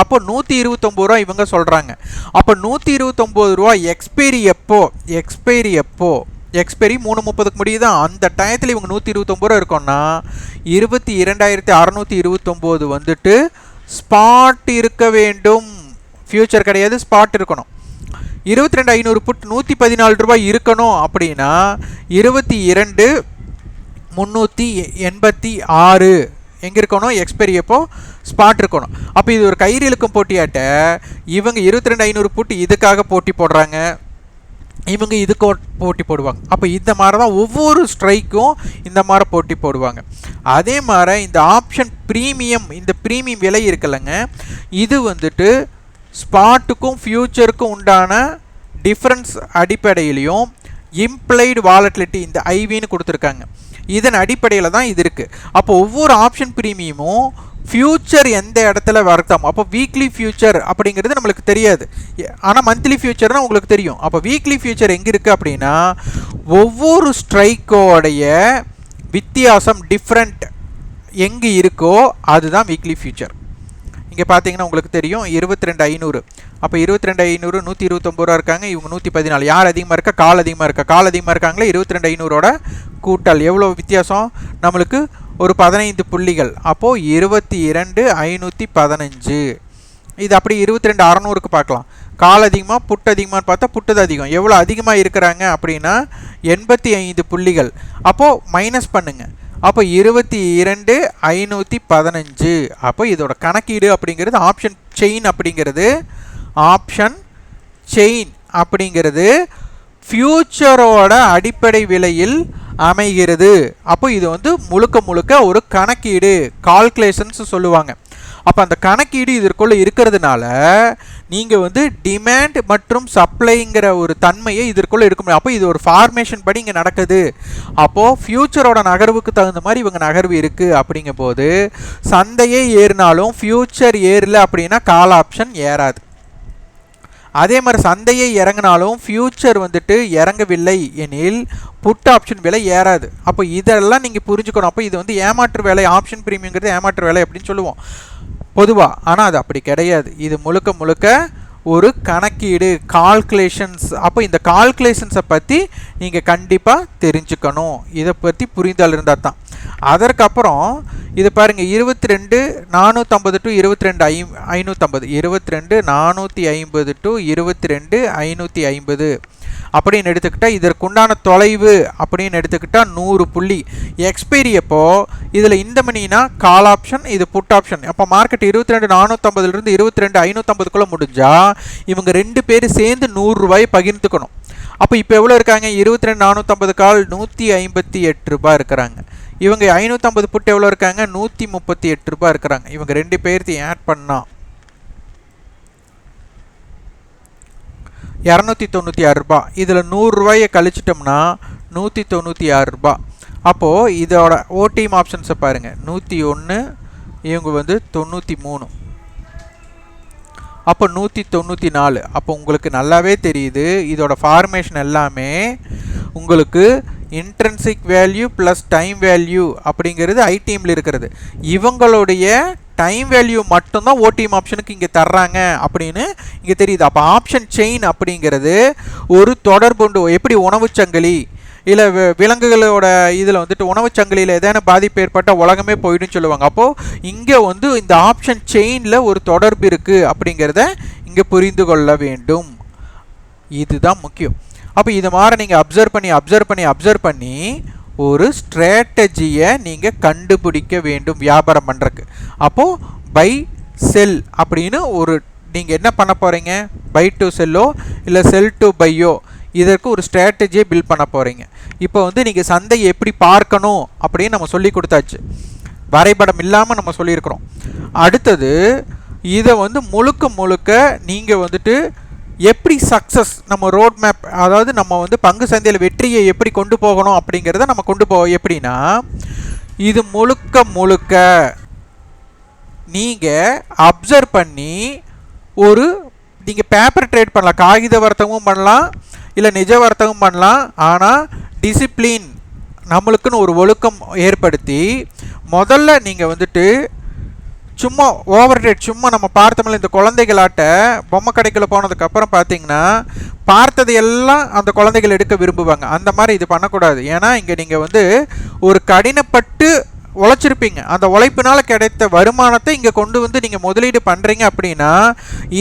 அப்போ நூற்றி இருபத்தொம்பது ரூபா இவங்க சொல்கிறாங்க அப்போ நூற்றி இருபத்தொம்போது ரூபா எக்ஸ்பைரி எப்போ எக்ஸ்பைரி எப்போ எக்ஸ்பைரி மூணு முப்பதுக்கு முடியுதான் அந்த டயத்தில் இவங்க நூற்றி இருபத்தொம்பது ரூபா இருக்கோன்னா இருபத்தி இரண்டாயிரத்தி அறநூற்றி இருபத்தொம்போது வந்துட்டு ஸ்பாட் இருக்க வேண்டும். ஃப்யூச்சர் கிடையாது ஸ்பாட் இருக்கணும். இருபத்தி ரெண்டு ஐநூறு புட் நூற்றி பதினாலு ரூபாய் இருக்கணும் அப்படின்னா இருபத்தி இரண்டு முந்நூற்றி எண்பத்தி ஆறு எங்கே இருக்கணும்? எக்ஸ்பைரி அப்போ ஸ்பாட் இருக்கணும். அப்போ இது ஒரு கயிறு இழுக்கும் போட்டியாட்ட இவங்க இருபத்தி ரெண்டு ஐநூறு புட்டு இதுக்காக போட்டி போடுறாங்க. இவங்க இதுக்கு போட்டி போடுவாங்க. அப்போ இந்த மாதிரி தான் ஒவ்வொரு ஸ்ட்ரைக்கும் இந்த மாதிரி போட்டி போடுவாங்க. அதே மாதிரி இந்த ஆப்ஷன் ப்ரீமியம் இந்த ப்ரீமியம் விலை இருக்குல்லங்க. இது வந்துட்டு ஸ்பாட்டுக்கும் ஃப்யூச்சருக்கும் உண்டான டிஃப்ரென்ஸ் அடிப்படையிலையும் இம்ப்ளைடு வாலட்டிலிட்டி இந்த ஐவின்னு கொடுத்துருக்காங்க. இதன் அடிப்படையில் தான் இது இருக்குது அப்போ ஒவ்வொரு ஆப்ஷன் ப்ரீமியமும் ஃப்யூச்சர் எந்த இடத்துல வர்த்தம்? அப்போ வீக்லி ஃப்யூச்சர் அப்படிங்கிறது நம்மளுக்கு தெரியாது. ஆனால் மந்த்லி ஃப்யூச்சர்னால் உங்களுக்கு தெரியும். அப்போ வீக்லி ஃப்யூச்சர் எங்கே இருக்குது அப்படின்னா ஒவ்வொரு ஸ்ட்ரைக்கோடைய வித்தியாசம் டிஃப்ரெண்ட் எங்கே இருக்கோ அதுதான் வீக்லி ஃப்யூச்சர் இங்கே பார்த்தீங்கன்னா உங்களுக்கு தெரியும் இருபத்தி ரெண்டு ஐநூறு. அப்போ இருபத்தி ரெண்டு ஐநூறு நூற்றி இருபத்தொம்பது ரூபா இருக்காங்க இவங்க நூற்றி பதினாலு யார் அதிகமாக இருக்கா? கால் அதிகமாக இருக்கா? கால் அதிகமாக இருக்காங்களே? இருபத்தி ரெண்டு ஐநூறோட கூட்டல். எவ்வளோ வித்தியாசம்? நம்மளுக்கு ஒரு பதினைந்து புள்ளிகள். அப்போது இருபத்தி இரண்டு ஐநூற்றி பதினஞ்சு இது அப்படி இருபத்தி ரெண்டு அறநூறுக்கு பார்க்கலாம். கால் அதிகமாக புட்டு அதிகமானு பார்த்தா புட்டது அதிகம். எவ்வளோ அதிகமாக இருக்கிறாங்க அப்படின்னா எண்பத்தி ஐந்து புள்ளிகள். அப்போது மைனஸ் பண்ணுங்கள் அப்போ இருபத்தி இரண்டு ஐநூற்றி பதினஞ்சு. அப்போ இதோட கணக்கீடு அப்படிங்கிறது ஆப்ஷன் செயின் அப்படிங்கிறது ஆப்ஷன் செயின் அப்படிங்கிறது ஃப்யூச்சரோட அடிப்படை விலையில் அமைகிறது. அப்போ இது வந்து முழுக்க முழுக்க ஒரு கணக்கீடு கால்குலேஷன்ஸ் சொல்லுவாங்க. அப்போ அந்த கணக்கீடு இதற்குள்ளே இருக்கிறதுனால நீங்கள் வந்து டிமாண்ட் மற்றும் சப்ளைங்கிற ஒரு தன்மையை இதற்குள்ளே எடுக்க முடியும். அப்போ இது ஒரு ஃபார்மேஷன் படி இங்கே நடக்குது. அப்போது ஃப்யூச்சரோட நகர்வுக்கு தகுந்த மாதிரி இவங்க நகர்வு இருக்குது அப்படிங்கும் போது சந்தையே ஏறினாலும் ஃப்யூச்சர் ஏறல அப்படின்னா கால் ஆப்ஷன் ஏறாது. அதே மாதிரி சந்தையை இறங்கினாலும் ஃப்யூச்சர் வந்துட்டு இறங்கவில்லை எனில் புட் ஆப்ஷன் விலை ஏறாது. அப்போ இதெல்லாம் நீங்கள் புரிஞ்சுக்கணும். அப்போ இது வந்து ஏமாற்று வேலை ஆப்ஷன் ப்ரீமியங்கிறது ஏமாற்று வேலை அப்படின்னு சொல்லுவோம். பொதுவாக ஆனால் அது அப்படி கிடையாது. இது முழுக்க முழுக்க ஒரு கணக்கீடு கால்குலேஷன்ஸ் அப்போ இந்த கால்குலேஷன்ஸை பற்றி நீங்கள் கண்டிப்பாக தெரிஞ்சுக்கணும். இதை பற்றி புரிந்தால் இருந்தால் தான். அதற்கப்புறம் இது பாருங்கள் இருபத்தி ரெண்டு நானூற்றம்பது டு இருபத்தி ரெண்டு ஐ ஐநூற்றம்பது இருபத்தி ரெண்டு நானூற்றி ஐம்பது டு இருபத்தி ரெண்டு ஐநூற்றி ஐம்பது. அப்படின்னு எடுத்துக்கிட்டால் இதற்குண்டான தொலைவு அப்படின்னு எடுத்துக்கிட்டால் நூறு புள்ளி. எக்ஸ்பைரி அப்போ இதில் இந்த மணினா கால் ஆப்ஷன் இது புட் ஆப்ஷன் அப்போ மார்க்கெட் இருபத்தி ரெண்டு நானூற்றம்பதுலேருந்து இருபத்தி ரெண்டு ஐநூற்றம்பதுக்குள்ளே முடிஞ்சால் இவங்க ரெண்டு பேர் சேர்ந்து நூறுரூவாயை பகிர்ந்துக்கணும். அப்போ இப்போ எவ்வளோ இருக்காங்க? இருபத்தி ரெண்டு நானூற்றம்பது கால் நூற்றி ஐம்பத்தி எட்டு ரூபாய் இருக்கிறாங்க. இவங்க ஐநூற்றம்பது புட்டு எவ்வளோ இருக்காங்க? நூற்றி முப்பத்தி எட்டு ரூபாய் இருக்கிறாங்க. இவங்க ரெண்டு பேர்த்தையும் ஆட் பண்ணால் இரநூத்தி தொண்ணூற்றி ஆறு ரூபா இதில் நூறுரூவாயை கழிச்சிட்டோம்னா நூற்றி தொண்ணூற்றி ஆறு ரூபா அப்போது இதோட ஓடிஎம் ஆப்ஷன்ஸை பாருங்கள் நூற்றி ஒன்று இவங்க வந்து தொண்ணூற்றி மூணு. அப்போ நூற்றி தொண்ணூற்றி நாலு. அப்போ உங்களுக்கு நல்லாவே தெரியுது. இதோட ஃபார்மேஷன் எல்லாமே உங்களுக்கு intrinsic value plus time value அப்படிங்கிறது ஐடிஎம்மில் இருக்கிறது. இவங்களுடைய டைம் வேல்யூ மட்டும்தான் ஓடிஎம் ஆப்ஷனுக்கு இங்கே தர்றாங்க அப்படின்னு இங்கே தெரியுது. அப்போ ஆப்ஷன் செயின் அப்படிங்கிறது ஒரு தொடர்புண்டு எப்படி? உணவுச்சங்கிலி இல்லை விலங்குகளோட இதில் வந்துட்டு உணவுச்சங்கிலியில் ஏதேனும் பாதிப்பு ஏற்பட்டால் உலகமே போயிடுன்னு சொல்லுவாங்க. அப்போது இங்கே வந்து இந்த ஆப்ஷன் செயினில் ஒரு தொடர்பு இருக்குது அப்படிங்கிறத இங்கே புரிந்து கொள்ள வேண்டும். இதுதான் முக்கியம். அப்போ இது மாதிரி நீங்கள் அப்சர்வ் பண்ணி அப்சர்வ் பண்ணி அப்சர்வ் பண்ணி ஒரு ஸ்ட்ராட்டஜியை நீங்கள் கண்டுபிடிக்க வேண்டும் வியாபாரம் பண்ணுறக்கு அப்போது பை செல் அப்படின்னு ஒரு நீங்கள் என்ன பண்ண போகிறீங்க பை டு செல்லோ இல்லை செல் டு பையோ இதற்கு ஒரு ஸ்ட்ராட்டஜியை பில்ட் பண்ண போகிறீங்க இப்போ வந்து நீங்கள் சந்தையை எப்படி பார்க்கணும் அப்படின்னு நம்ம சொல்லி கொடுத்தாச்சு. வரைபடம் இல்லாமல் நம்ம சொல்லியிருக்கிறோம். அடுத்தது இதை வந்து முழுக்க முழுக்க நீங்கள் வந்துட்டு எப்படி சக்ஸஸ் நம்ம ரோட் மேப் அதாவது நம்ம வந்து பங்கு சந்தையில் வெற்றியை எப்படி கொண்டு போகணும் அப்படிங்கிறத நம்ம கொண்டு போ எப்படின்னா இது முழுக்க முழுக்க நீங்கள் அப்சர்வ் பண்ணி ஒரு நீங்கள் பேப்பர் ட்ரேட் பண்ணலாம். காகித வர்த்தகமும் பண்ணலாம் இல்லை நிஜ வர்த்தகம் பண்ணலாம். ஆனால் டிசிப்ளின் நம்மளுக்குன்னு ஒரு ஒழுக்கம் ஏற்படுத்தி முதல்ல நீங்கள் வந்துட்டு சும்மா ஓவர் ரேட் சும்மா நம்ம பார்த்தோம்ல இந்த குழந்தைகளாட்ட பொம்மை கடைக்குள்ளே போனதுக்கப்புறம் பார்த்தீங்கன்னா பார்த்தது எல்லாம் அந்த குழந்தைகள் எடுக்க விரும்புவாங்க. அந்த மாதிரி இது பண்ணக்கூடாது. ஏன்னா இங்கே நீங்கள் வந்து ஒரு கடினப்பட்டு உழைச்சிருப்பீங்க. அந்த உழைப்பினால் கிடைத்த வருமானத்தை இங்கே கொண்டு வந்து நீங்கள் முதலீடு பண்ணுறீங்க அப்படின்னா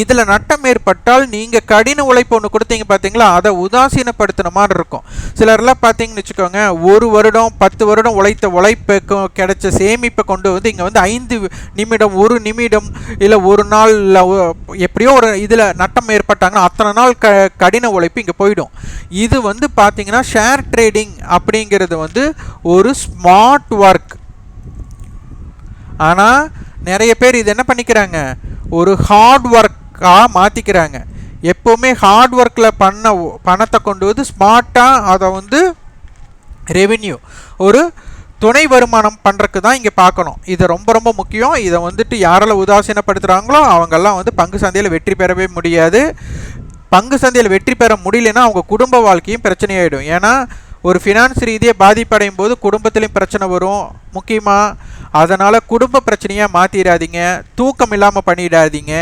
இதில் நட்டம் ஏற்பட்டால் நீங்கள் கடின உழைப்பு ஒன்று கொடுத்தீங்க பார்த்தீங்களா அதை உதாசீனப்படுத்தின மாதிரி இருக்கும். சிலர்லாம் பார்த்தீங்கன்னு வச்சுக்கோங்க ஒரு வருடம் பத்து வருடம் உழைத்த உழைப்புக்கு கிடைச்ச சேமிப்பை கொண்டு வந்து இங்கே வந்து ஐந்து நிமிடம் ஒரு நிமிடம் இல்லை ஒரு நாள் இல்லை எப்படியோ ஒரு இதில் நட்டம் ஏற்பட்டாங்கன்னா அத்தனை நாள் க கடின உழைப்பு இங்கே போயிடும். இது வந்து பார்த்தீங்கன்னா ஷேர் ட்ரேடிங் அப்படிங்கிறது வந்து ஒரு ஸ்மார்ட் ஒர்க் ஆனால் நிறைய பேர் இது என்ன பண்ணிக்கிறாங்க? ஒரு ஹார்ட் ஒர்க்காக மாற்றிக்கிறாங்க எப்போவுமே ஹார்ட் ஒர்க்கில் பண்ண ஒ- பணத்தை கொண்டு வந்து ஸ்மார்ட்டாக அதை வந்து ரெவென்யூ ஒரு துணை வருமானம் பண்ணுறதுக்கு தான் இங்கே பார்க்கணும். இது ரொம்ப ரொம்ப முக்கியம். இதை வந்துட்டு யாரெல்லாம் உதாசீனப்படுத்துகிறாங்களோ அவங்கெல்லாம் வந்து பங்கு சந்தையில் வெற்றி பெறவே முடியாது. பங்கு சந்தையில் வெற்றி பெற முடியலன்னா அவங்க குடும்ப வாழ்க்கையும் பிரச்சனையாயிடும். ஏன்னா ஒரு ஃபினான்ஸ் ரீதியாக பாதிப்படையும் போது குடும்பத்துலேயும் பிரச்சனை வரும். முக்கியமாக அதனால் குடும்ப பிரச்சனையாக மாற்றிடாதீங்க தூக்கம் இல்லாமல் பண்ணிடாதீங்க.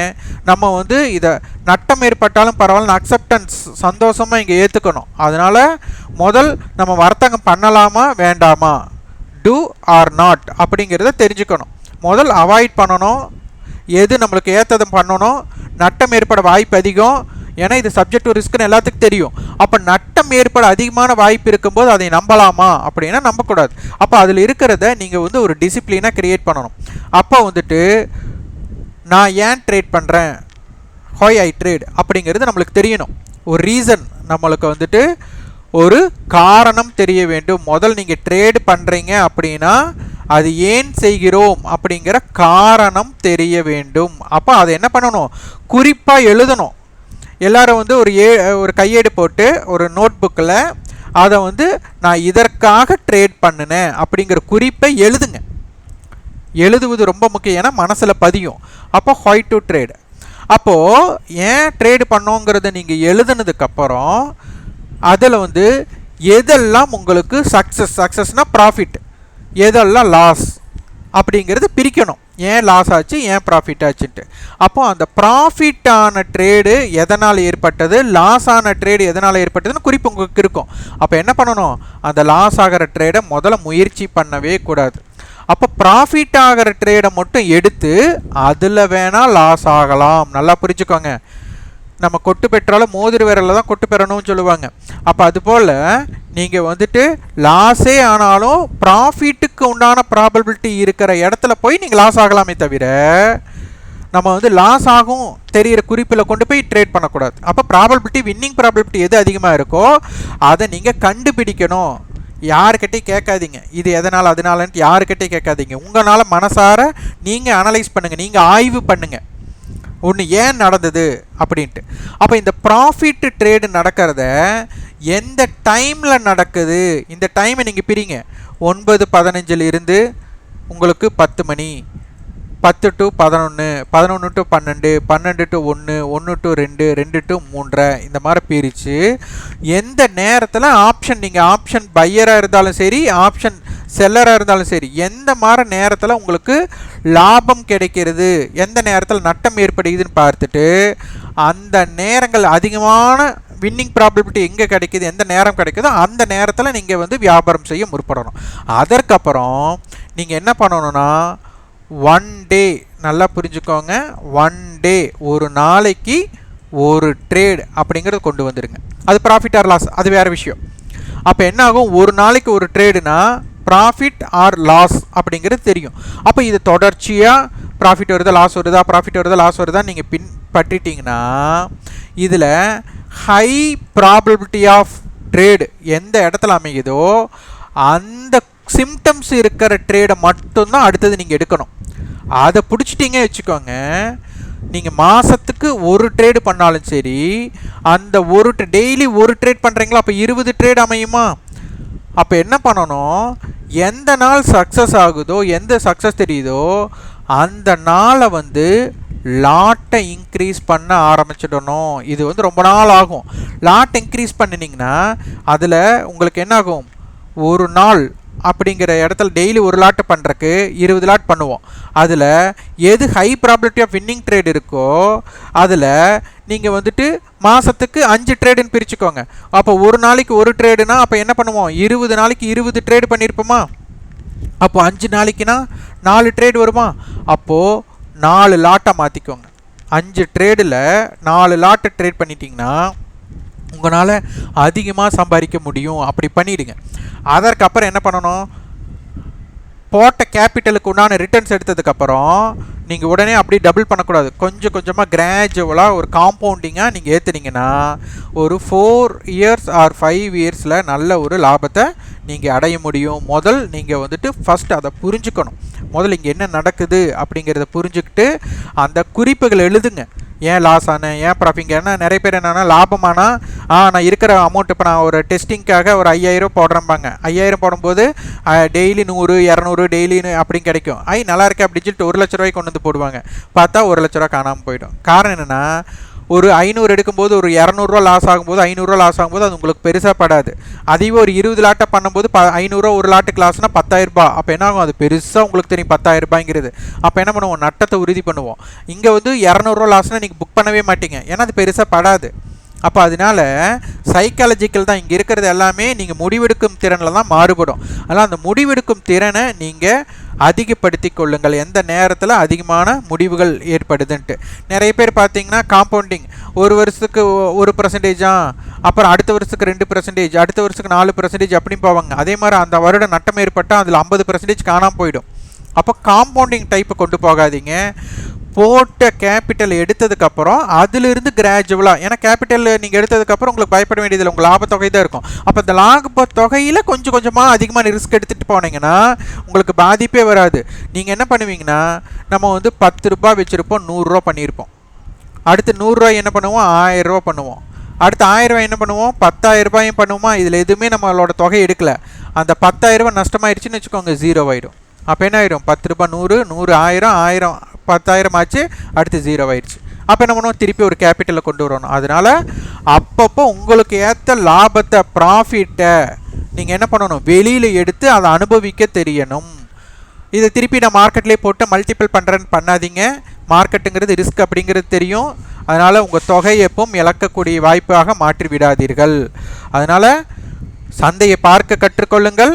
நம்ம வந்து இதை நட்டம் ஏற்பட்டாலும் பரவாயில்ல அக்செப்டன்ஸ் சந்தோஷமாக இங்கே ஏற்றுக்கணும் அதனால் முதல் நம்ம வர்த்தகம் பண்ணலாமா வேண்டாமா? டூ ஆர் நாட் அப்படிங்கிறத தெரிஞ்சுக்கணும். முதல் அவாய்ட் பண்ணணும். எது நம்மளுக்கு ஏற்றதும் பண்ணணும். நட்டம் ஏற்பட வாய்ப்பு அதிகம். ஏன்னா இது சப்ஜெக்ட் டு ரிஸ்க்னு எல்லாத்துக்கும் தெரியும். அப்போ நட்டம் ஏற்பட அதிகமான வாய்ப்பு இருக்கும்போது அதை நம்பலாமா அப்படின்னா நம்பக்கூடாது. அப்போ அதில் இருக்கிறத நீங்கள் வந்து ஒரு டிசிப்ளினாக க்ரியேட் பண்ணணும். அப்போ வந்துட்டு நான் ஏன் ட்ரேட் பண்ணுறேன் ஹோய் ஐ ட்ரேட் அப்படிங்கிறது நம்மளுக்கு தெரியணும். ஒரு ரீசன் நம்மளுக்கு வந்துட்டு ஒரு காரணம் தெரிய வேண்டும். முதல் நீங்கள் ட்ரேடு பண்ணுறீங்க அப்படின்னா அது ஏன் செய்கிறோம் அப்படிங்கிற காரணம் தெரிய வேண்டும். அப்போ அதை என்ன பண்ணணும்? குறிப்பாக எழுதணும். எல்லாரும் வந்து ஒரு ஏ ஒரு கையேடு போட்டு ஒரு நோட் புக்கில் அதை வந்து நான் இதற்காக ட்ரேட் பண்ணினேன் அப்படிங்கிற குறிப்பை எழுதுங்க. எழுதுவது ரொம்ப முக்கியம். ஏன்னா மனசில் பதியும். அப்போ ஹொய் டு ட்ரேடு. அப்போது ஏன் ட்ரேடு பண்ணோங்கிறத நீங்கள் எழுதுனதுக்கப்புறம் அதில் வந்து எதெல்லாம் உங்களுக்கு சக்ஸஸ் சக்ஸஸ்னால் ப்ராஃபிட் எதெல்லாம் லாஸ் அப்படிங்கிறது பிரிக்கணும். ஏன் லாஸ் ஆச்சு ஏன் ப்ராஃபிட் ஆச்சுன்ட்டு. அப்போது அந்த ப்ராஃபிட் ஆன ட்ரேடு எதனால் ஏற்பட்டது லாஸ் ஆன ட்ரேடு எதனால் ஏற்பட்டதுன்னு குறிப்பு உங்களுக்கு இருக்கும். அப்போ என்ன பண்ணணும்? அந்த லாஸ் ஆகிற ட்ரேடை முதல்ல முயற்சி பண்ணவே கூடாது. அப்போ ப்ராஃபிட் ஆகிற ட்ரேடை மட்டும் எடுத்து அதில் வேணால் லாஸ் ஆகலாம். நல்லா புரிஞ்சுக்கோங்க. நம்ம கொட்டு பெற்றாலும் மோதிர விரலில் தான் கொட்டு பெறணும்னு சொல்லுவாங்க. அப்போ அதுபோல் நீங்கள் வந்துட்டு லாஸே ஆனாலும் ப்ராஃபிட்டுக்கு உண்டான ப்ராபபிலிட்டி இருக்கிற இடத்துல போய் நீங்கள் லாஸ் ஆகலாமே தவிர நம்ம வந்து லாஸ் ஆகும் தெரிகிற குறிப்பில் கொண்டு போய் ட்ரேட் பண்ணக்கூடாது. அப்போ ப்ராபபிலிட்டி வின்னிங் ப்ராபபிலிட்டி எது அதிகமாக இருக்கோ அதை நீங்கள் கண்டுபிடிக்கணும். யாருக்கிட்டையும் கேட்காதீங்க. இது எதனால் அதனாலன்ட்டு யாருக்கிட்டையும் கேட்காதீங்க. உங்களால் மனசார நீங்கள் அனலைஸ் பண்ணுங்கள் நீங்கள் ஆய்வு பண்ணுங்கள் ஒன்று ஏன் நடந்தது அப்படின்ட்டு. அப்போ இந்த ப்ராஃபிட் ட்ரேடு நடக்கிறத எந்த டைமில் நடக்குது? இந்த டைமை நீங்கள் பிரிங்க. ஒன்பது பதினஞ்சில் இருந்து உங்களுக்கு பத்து மணி. பத்து டு பதினொன்று பதினொன்று டு பன்னெண்டு பன்னெண்டு டு ஒன்று ஒன்று டு ரெண்டு ரெண்டு டு மூன்றரை இந்த மாதிரி பிரித்து எந்த நேரத்தில் ஆப்ஷன் நீங்கள் ஆப்ஷன் பையராக இருந்தாலும் சரி ஆப்ஷன் செல்லராக இருந்தாலும் சரி எந்த மாதிரி நேரத்தில் உங்களுக்கு லாபம் கிடைக்கிறது எந்த நேரத்தில் நட்டம் ஏற்படுகிறதுன்னு பார்த்துட்டு அந்த நேரங்கள் அதிகமான வின்னிங் ப்ராபபிலிட்டி எங்கே கிடைக்குது எந்த நேரம் கிடைக்குதோ அந்த நேரத்தில் நீங்கள் வந்து வியாபாரம் செய்ய முற்படணும். அதற்கப்புறம் நீங்கள் என்ன பண்ணணும்னா ஒன் டே நல்லா புரிஞ்சுக்கோங்க. ஒன் டே ஒரு நாளைக்கு ஒரு ட்ரேட் அப்படிங்கிறது கொண்டு வந்துடுங்க அது ப்ராஃபிட் ஆர் லாஸ் அது வேறு விஷயம். அப்போ என்ன ஆகும் ஒரு நாளைக்கு ஒரு ட்ரேடுனா ப்ராஃபிட் ஆர் லாஸ் அப்படிங்கிறது தெரியும். அப்போ இது தொடர்ச்சியாக ப்ராஃபிட் வருதா லாஸ் வருதா ப்ராஃபிட் வருதா லாஸ் வருதா நீங்கள் பின்பற்றிட்டீங்கன்னா இதில் ஹை ப்ராபபிலிட்டி ஆஃப் ட்ரேடு எந்த இடத்துல அமையுதோ அந்த சிம்டம்ஸ் இருக்கிற ட்ரேடை மட்டும்தான் அடுத்தது நீங்கள் எடுக்கணும். அதை பிடிச்சிட்டிங்க வச்சுக்கோங்க. நீங்கள் மாதத்துக்கு ஒரு ட்ரேடு பண்ணாலும் சரி அந்த ஒரு டெய்லி ஒரு ட்ரேட் பண்ணுறீங்களா அப்போ இருபது ட்ரேட் அமையுமா? அப்போ என்ன பண்ணணும்? எந்த நாள் சக்ஸஸ் ஆகுதோ எந்த சக்ஸஸ் தெரியுதோ அந்த நாளை வந்து லாட்டை இன்க்ரீஸ் பண்ண ஆரம்பிச்சிடணும். இது வந்து ரொம்ப நாள் ஆகும். லாட் இன்க்ரீஸ் பண்ணினீங்கன்னா அதில் உங்களுக்கு என்ன ஆகும்? ஒரு நாள் அப்படிங்கிற இடத்துல டெய்லி ஒரு லாட்டு பண்ணுறக்கு இருபது லாட் பண்ணுவோம். அதில் எது high probability of winning trade இருக்கோ அதில் நீங்கள் வந்துட்டு மாதத்துக்கு அஞ்சு ட்ரேடுன்னு பிரிச்சுக்கோங்க. அப்போ ஒரு நாளைக்கு ஒரு ட்ரேடுனா அப்போ என்ன பண்ணுவோம்? இருபது நாளைக்கு இருபது ட்ரேடு பண்ணியிருப்போமா அப்போ அஞ்சு நாளைக்குனா நாலு ட்ரேடு வருமா? அப்போது நாலு லாட்டை மாற்றிக்கோங்க அஞ்சு ட்ரேடில் நாலு லாட்டை ட்ரேட் பண்ணிட்டீங்கன்னா உங்களால் அதிகமாக சம்பாதிக்க முடியும். அப்படி பண்ணிவிடுங்க அதற்கப்புறம் என்ன பண்ணணும்? போட்ட கேபிட்டலுக்கு உண்டான ரிட்டர்ன்ஸ் எடுத்ததுக்கப்புறம் நீங்கள் உடனே அப்படி டபுள் பண்ணக்கூடாது. கொஞ்சம் கொஞ்சமாக கிராஜுவலாக ஒரு காம்பவுண்டிங்காக நீங்கள் ஏற்றுனீங்கன்னா ஒரு ஃபோர் இயர்ஸ் ஆர் ஃபைவ் இயர்ஸில் நல்ல ஒரு லாபத்தை நீங்கள் அடைய முடியும். முதல் நீங்கள் வந்துட்டு ஃபஸ்ட் அதை புரிஞ்சுக்கணும். முதல்ல இங்கே என்ன நடக்குது அப்படிங்கிறத புரிஞ்சுக்கிட்டு அந்த குறிப்புகள் எழுதுங்க. ஏன் லாஸ் ஆனேன்? ஏன் ப்ராஃபிங் ஏன்னா நிறைய பேர் என்னென்னா லாபமானா ஆ நான் இருக்கிற அமௌண்ட் இப்போ நான் ஒரு டெஸ்டிங்க்காக ஒரு ஐயாயிரம் போடுறேன்பாங்க ஐயாயிரம் போடும்போது டெய்லி நூறு இரநூறு டெய்லி அப்படின்னு கிடைக்கும். ஐ நல்லா இருக்கு அப்படின்னு சொல்லிட்டு ஒரு லட்ச ரூபாய்க்கு கொண்டு வந்து போடுவாங்க. பார்த்தா ஒரு லட்ச ரூபா காணாமல் போயிடும். காரணம் என்னென்னா ஒரு ஐநூறு எடுக்கும்போது ஒரு இரநூறுவா லாஸ் ஆகும்போது ஐநூறுரூவா லாஸ் ஆகும்போது அது உங்களுக்கு பெருசாக படாது. அதையும் ஒரு இருபது லாட்டை பண்ணும்போது ப ஐநூறுரூவா ஒரு லாட்டுக்கு லாஸ்னால் பத்தாயிரரூபா அப்போ என்ன ஆகும்? அது பெருசாக உங்களுக்கு தெரியும் பத்தாயிரரூபாய்ங்கிறது அப்போ என்ன பண்ணுவோம்? நட்டத்தை உறுதி பண்ணுவோம். இங்கே வந்து இரநூறுவா லாஸ்னால் நீங்கள் புக் பண்ணவே மாட்டீங்க. ஏன்னா அது பெருசாக படாது. அப்போ அதனால சைக்காலஜிக்கல் தான் இங்கே இருக்கிறது எல்லாமே நீங்கள் முடிவெடுக்கும் திறனில் தான் மாறுபடும். அதனால் அந்த முடிவெடுக்கும் திறனை நீங்கள் அதிகப்படுத்தி கொள்ளுங்கள். எந்த நேரத்தில் அதிகமான முடிவுகள் ஏற்படுதுன்ட்டு. நிறைய பேர் பார்த்தீங்கன்னா காம்பவுண்டிங் ஒரு வருஷத்துக்கு ஒரு பர்சன்டேஜா அப்புறம் அடுத்த வருஷத்துக்கு ரெண்டு பர்சன்டேஜ் அடுத்த வருஷத்துக்கு நாலு பர்சன்டேஜ் அப்படின்னு போவாங்க. அதே மாதிரி அந்த வருடம் நட்டம் ஏற்பட்டால் அதில் ஐம்பது பர்சன்டேஜ் காணாமல் போயிடும். அப்போ காம்பவுண்டிங் டைப்பு கொண்டு போகாதீங்க. போட்ட கேபிட்டல் எடுத்ததுக்கப்புறம் அதிலிருந்து கிராஜுவலாக ஏன்னா கேபிட்டல் நீங்கள் எடுத்ததுக்கப்புறம் உங்களுக்கு பயப்பட வேண்டியதில்லை உங்கள் லாபத்தொகை தான் இருக்கும். அப்போ இந்த லாப தொகையில் கொஞ்சம் கொஞ்சமாக அதிகமான ரிஸ்க் எடுத்துகிட்டு போனீங்கன்னா உங்களுக்கு பாதிப்பே வராது. நீங்கள் என்ன பண்ணுவீங்கன்னா நம்ம வந்து பத்து ரூபா வச்சுருப்போம் நூறுரூவா பண்ணியிருப்போம். அடுத்து நூறுரூவா என்ன பண்ணுவோம்? ஆயிரரூவா பண்ணுவோம். அடுத்து ஆயிரரூவா என்ன பண்ணுவோம்? பத்தாயிரம் ரூபாயும் பண்ணுவோமா? இதில் எதுவுமே நம்மளோட தொகை எடுக்கலை. அந்த பத்தாயிரம் ரூபாய் நஷ்டமாயிடுச்சுன்னு வச்சுக்கோங்க ஜீரோ ஆயிடும். அப்போ என்ன ஆயிடும் பத்து ரூபாய் நூறு நூறு ஆயிரம் ஆயிரம் பத்தாயிரம் ஆச்சு அடுத்து ஜீரோ ஆயிடுச்சு. அப்போ என்ன பண்ணுவோம்? திருப்பி ஒரு கேபிட்டலை கொண்டு வரணும். அதனால் அப்பப்போ உங்களுக்கு ஏற்ற லாபத்தை ப்ராஃபிட்டை நீங்கள் என்ன பண்ணணும்? வெளியில் எடுத்து அதை அனுபவிக்க தெரியணும். இதை திருப்பி நான் மார்க்கெட்லேயே போட்டு மல்டிபிள் பண்ணுறேன்னு பண்ணாதீங்க. மார்க்கெட்டுங்கிறது ரிஸ்க் அப்படிங்கிறது தெரியும். அதனால் உங்கள் தொகை எப்பவும் இழக்கக்கூடிய வாய்ப்பாக மாற்றி விடாதீர்கள் அதனால் சந்தையை பார்க்க கற்றுக்கொள்ளுங்கள்.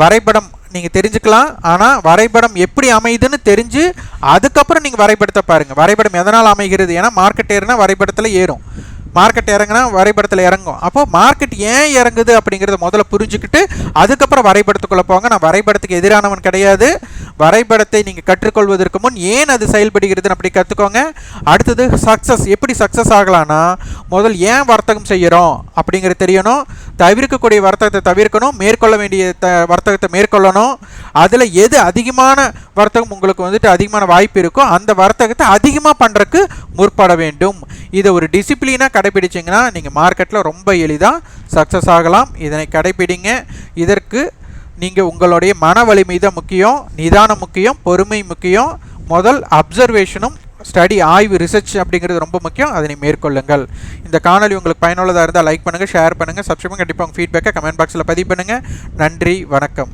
வரைபடம் நீங்கள் தெரிஞ்சுக்கலாம். ஆனால் வரைபடம் எப்படி அமையுதுன்னு தெரிஞ்சு அதுக்கப்புறம் நீங்கள் வரைபடத்தை பாருங்கள் வரைபடம் எதனால் அமைகிறது? ஏன்னா மார்க்கெட் ஏறுனா வரைபடத்தில் ஏறும். மார்க்கெட் இறங்குனா வரைபடத்தில் இறங்கும். அப்போ மார்க்கெட் ஏன் இறங்குது அப்படிங்கிறத முதல்ல புரிஞ்சுக்கிட்டு அதுக்கப்புறம் வரைபடத்துக்குள்ளே போங்க. நான் வரைபடத்துக்கு எதிரானவன் கிடையாது. வரைபடத்தை நீங்கள் கற்றுக்கொள்வதற்கு முன் ஏன் அது செயல்படுகிறதுன்னு அப்படி கற்றுக்கோங்க அடுத்தது சக்ஸஸ் எப்படி சக்ஸஸ் ஆகலான்னா முதல் ஏன் வர்த்தகம் செய்கிறோம் அப்படிங்கிறது தெரியணும். தவிர்க்கக்கூடிய வர்த்தகத்தை தவிர்க்கணும். மேற்கொள்ள வேண்டிய த வர்த்தகத்தை மேற்கொள்ளணும். அதில் எது அதிகமான வர்த்தகம் உங்களுக்கு வந்துட்டு அதிகமான வாய்ப்பு இருக்கோ அந்த வர்த்தகத்தை அதிகமாக பண்ணுறக்கு முற்பட வேண்டும். இதை ஒரு டிசிப்ளினாக கடைபிடிச்சிங்கன்னா நீங்கள் மார்க்கெட்டில் ரொம்ப எளிதாக சக்ஸஸ் ஆகலாம். இதனை கடைபிடிங்க இதற்கு நீங்கள் உங்களுடைய மன வலிமை தான் முக்கியம் நிதானம் முக்கியம் பொறுமை முக்கியம். முதல் அப்சர்வேஷனும் ஸ்டடி ஆய்வு ரிசர்ச் அப்படிங்கிறது ரொம்ப முக்கியம். அதனை மேற்கொள்ளுங்கள். இந்த காணொலி உங்களுக்கு பயனுள்ளதாக இருந்தால் லைக் பண்ணுங்கள் ஷேர் பண்ணுங்கள் சப்ஸ்கிரைப் கண்டிப்பாக உங்கள் ஃபீட்பேக்கை கமெண்ட் பாக்ஸில் பதிவு பண்ணுங்கள் நன்றி வணக்கம்.